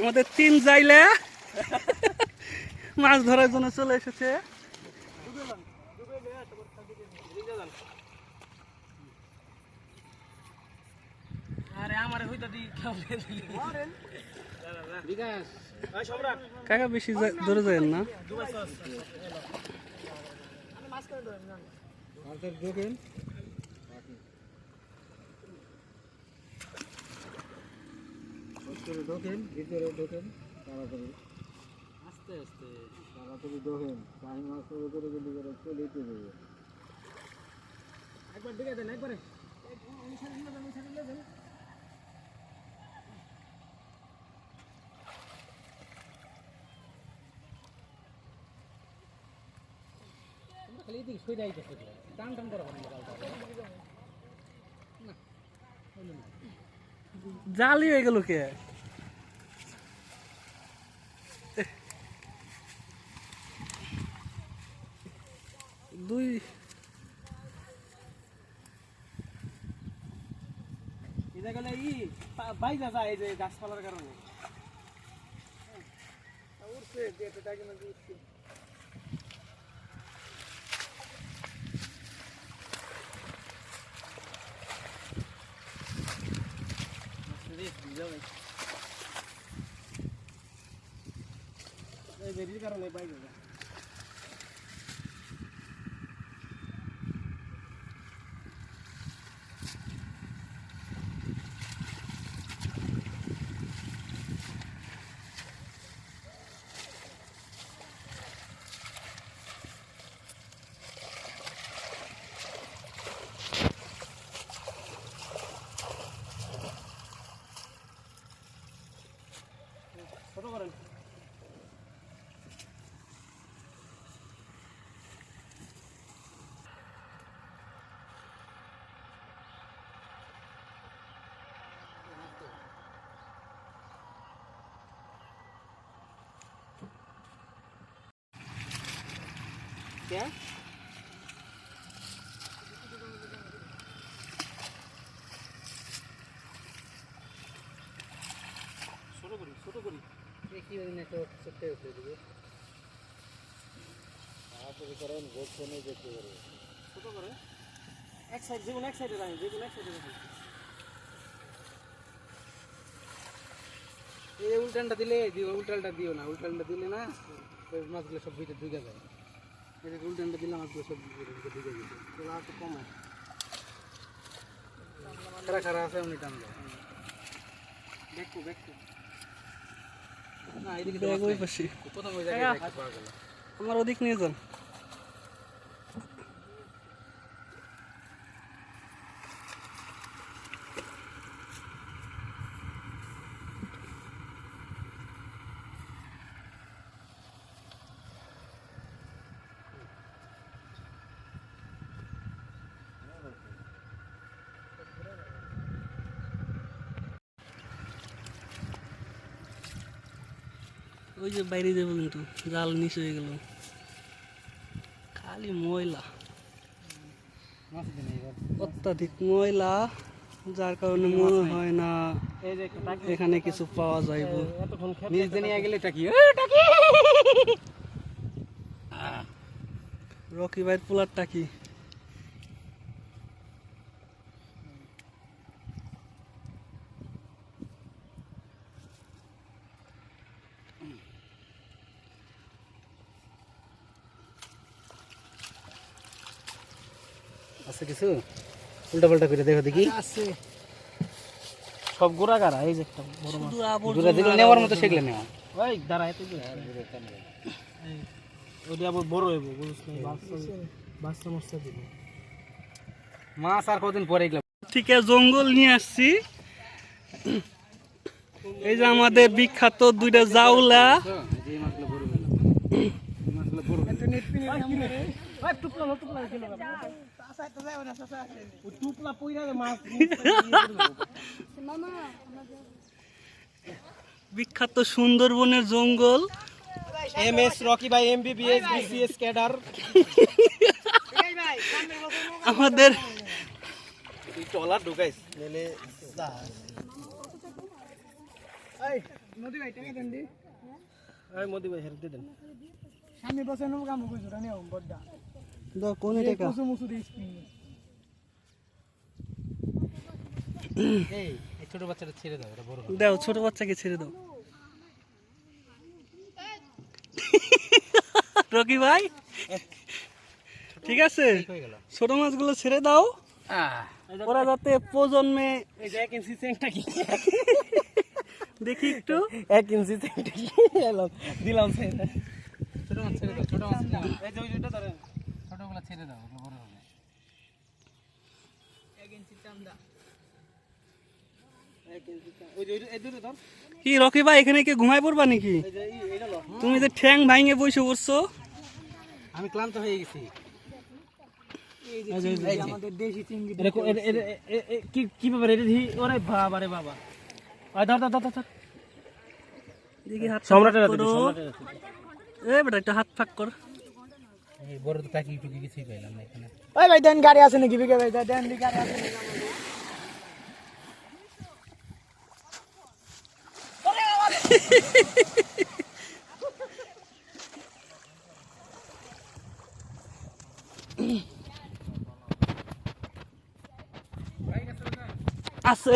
আমাদের তিন জাইলে মাছ ধরার জন্য চলে এসেছে। আরে আমার হইতা দি কাকা বেশি দূরে যায় না। ঢোকেন ভিতরে ঢোকেন ভিতরে ঢোকেন তাড়াতাড়ি। আস্তে আস্তে। তাড়াতাড়ি ঢোকেন টাইম মাছ করে করে গেলে করে চলে যেতে দেবে একবার ঢুকে দেন একবারে। খালি এদিকে সই যাইতেছে টান টান করা হবে। জালি হয়ে গেল কে? দুই। এটা গেলে ই বাইজা যায় এই যে গাছপালার কারণে। উঠছে দিয়ে তাকে না উঠছে বেরির কারণে বাইরে যায়। क्या ছোট করি ছোট করি। দেখি ওই নেটওয়ার্ক ছোট্ট উঠে দিবে। তাড়াতাড়ি করেন দেখতে ছোট করে। এক সাইড যেগুলো এক সাইডে রাখি যেগুলো এক সাইডে রাখি। এই উল্টানটা দিলে দিও উল্টানটা দিও না উল্টানটা দিলে না মাছগুলো সব ভিতরে ঢুকে যায়। এটা উল্টানটা দিলে আর সব ভিতরে ঢুকে তাহলে আর একটু কমায় খারা খারা আছে উনি টান দেখো দেখো না এদিকে গেল আমার ওদিক নিয়ে যান। ওই যে বাইরে যাব কিন্তু জাল নিচে হয়ে গেল। খালি ময়লা। অত্যাধিক ময়লা যার কারণে মনে হয় না এই যে এখানে কিছু পাওয়া যাইব। নিজ দিনে গেলে টাকি। রকি ভাইয়ের পোলারটা কি আছে কিছু? উল্টা পাল্টা করে দেখো দেখি। আছে। সব গোড়া গাড়া এই যে একটা বড় মাছ। দিলে নেওয়ার মতো শিখলে নেওয়া। ওই দাঁড়া এত আবার বড় হইব বুঝছ? না বাচ্চা বাচ্চা মচ্চা দিব। মাছ আর কদিন পরে এগুলো থেকে জঙ্গল নিয়ে আসছি। এই যে আমাদের বিখ্যাত দুইটা জাউলা। বিখ্যাত সুন্দরবনের জঙ্গল। এম এস রকি ভাই এমবিবিএস বিসিএস ক্যাডার। আমাদের টলার ঢুকাইস নেলে এই মোদি ভাই হেরতে দেন। বসে কাম কোন টাকা? কুসু মুসু এই ছোট বাচ্চাটা ছেড়ে দাও এটা বড় দাও ছোট বাচ্চাকে ছেড়ে দাও। রকি ভাই ঠিক আছে? হয়ে গেল। ছোট মাছগুলো ছেড়ে দাও। আহ ওরা যাতে প্রজন্মে এক ইঞ্চি চেংটা কি দেখি একটু। এক ইঞ্চি চেংটা কি দিলাম মাছ ছেড়ে দাও ছোট মাছ এই যে ওই যেটা ছোটগুলো ছেড়ে দাও ওগুলো বড় হবে। এক ইঞ্চি ওই যে ওই যে- এই দুটো ধর। কি রকি ভাই এখানে কি ঘুমাই পড়বা নাকি? তুমি যে ঠ্যাং ভাঙে বসে পড়ছো। আমি ক্লান্ত হয়ে গেছি। কো- ব্যাপার এটা ওরে বাবা। রে বাবা ধর ধর ধর ধর, ধর। দেখি হাত সম্রাটের। এ বেটা একটা হাত ফাঁক কর। বড় তো টাকি টুকি কিছুই পাইলাম না এখানে। ওই ভাই দেন গাড়ি আছে নাকি? বিকে ভাই দেন দি গাড়ি আছে নাকি? আছে।